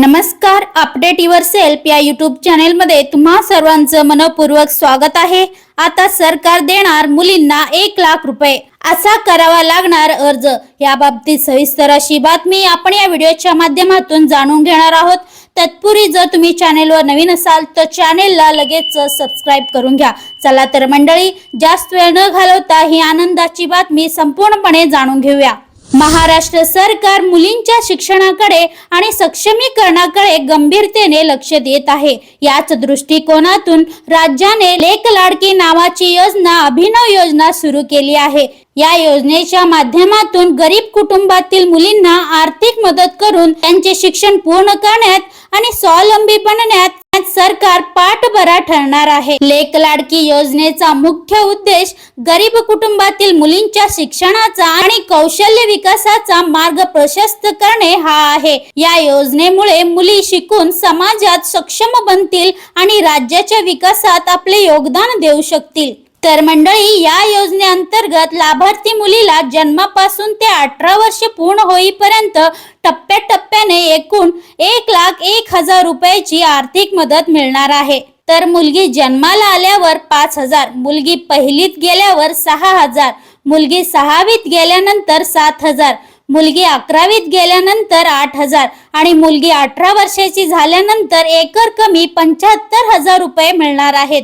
नमस्कार update yourself या YouTube चॅनेलमध्ये तुम्हा सर्वांचं मनपूर्वक स्वागत आहे. आता सरकार देणार मुलींना एक लाख रुपये. असा करावा लागणार अर्ज. या बाबतीत सविस्तर अशी बातमी आपण या व्हिडिओच्या माध्यमातून जाणून घेणार आहोत. तत्पूर्वी जर तुम्ही चॅनेलवर नवीन असाल तर चॅनेलला लगेच सबस्क्राईब करून घ्या. चला तर मंडळी जास्त वेळ न घालवता ही आनंदाची बातमी संपूर्णपणे जाणून घेऊया. महाराष्ट्र सरकार मुलींच्या शिक्षणाकडे आणि सक्षमीकरणाकडे गंभीरतेने लक्ष देत आहे. याच दृष्टिकोनातून राज्याने लेख लाडकी नावाची योजना अभिनव योजना सुरू केली आहे. या योजनेच्या माध्यमातून गरीब कुटुंबातील मुलींना आर्थिक मदत करून त्यांचे शिक्षण पूर्ण करण्यात आणि स्वावलंबी बनण्यात सरकार पाठबरा ठरणार आहे. लेख लाडकी योजनेचा मुख्य उद्देश गरीब कुटुंबातील मुलींच्या शिक्षणाचा आणि कौशल्य विकासाचा मार्ग प्रशस्त करणे हा आहे. या योजनेमुळे मुली शिकून समाजात सक्षम बनतील आणि राज्याच्या विकासात आपले योगदान देऊ शकतील. तर मंडळी या योजनेअंतर्गत लाभार्थी मुलीला जन्मापासून ते अठरा वर्ष पूर्ण होईपर्यंत टप्प्याटप्प्याने एकूण एक लाख एक हजार रुपयाची आर्थिक मदत मिळणार आहे. तर मुलगी जन्माला आल्यावर पाच हजार मुलगी पहिलीत गेल्यावर सहा हजार मुलगी सहावीत गेल्यानंतर सात हजार मुलगी अकरावीत गेल्यानंतर आठ हजार आणि मुलगी अठरा वर्षाची झाल्यानंतर एकर कमी पंच्याहत्तर हजार रुपये मिळणार आहेत.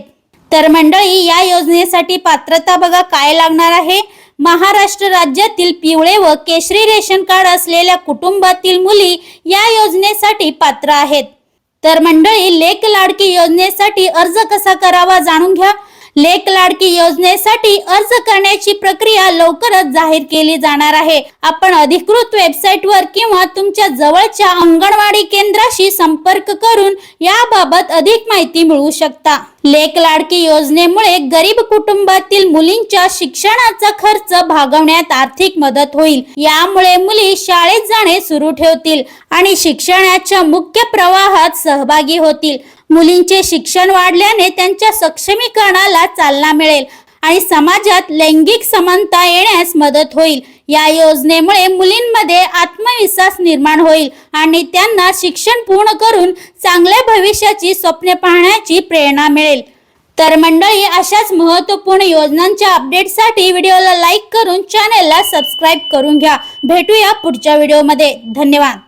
तर मंडळी या योजनेसाठी पात्रता बघा काय लागणार आहे. महाराष्ट्र राज्यातील पिवळे व केशरी रेशन कार्ड असलेल्या कुटुंबातील मुली या योजनेसाठी पात्र आहेत. तर मंडळी लेक लाडकी योजनेसाठी अर्ज कसा करावा जाणून घ्या. लेक लाडकी योजनेसाठी अर्ज करण्याची प्रक्रिया लवकरच जाहीर केली जाणार आहे. आपण अधिकृत वेबसाईटवर किंवा तुमच्या जवळच्या अंगणवाडी केंद्राशी संपर्क करून याबाबत अधिक माहिती मिळवू शकता. लेख लाडकी योजनेमुळे गरीब कुटुंबातील मुलींच्या शिक्षणाचा खर्च भागवण्यात आर्थिक मदत होईल. यामुळे मुली शाळेत जाणे सुरू ठेवतील आणि शिक्षणाच्या मुख्य प्रवाहात सहभागी होतील. मुलींचे शिक्षण वाढल्याने त्यांच्या सक्षमीकरणाला चालना मिळेल. आणि समाजात लैंगिक समानता येण्यास मदत होईल. या योजनेमुळे मुलींमध्ये आत्मविश्वास निर्माण होईल आणि त्यांना शिक्षण पूर्ण करून चांगल्या भविष्याची स्वप्ने पाहण्याची प्रेरणा मिळेल. तर मंडळी अशाच महत्त्वपूर्ण योजनांच्या अपडेटसाठी व्हिडिओला लाईक करून चॅनेलला सबस्क्राईब करून घ्या. भेटूया पुढच्या व्हिडिओमध्ये. धन्यवाद.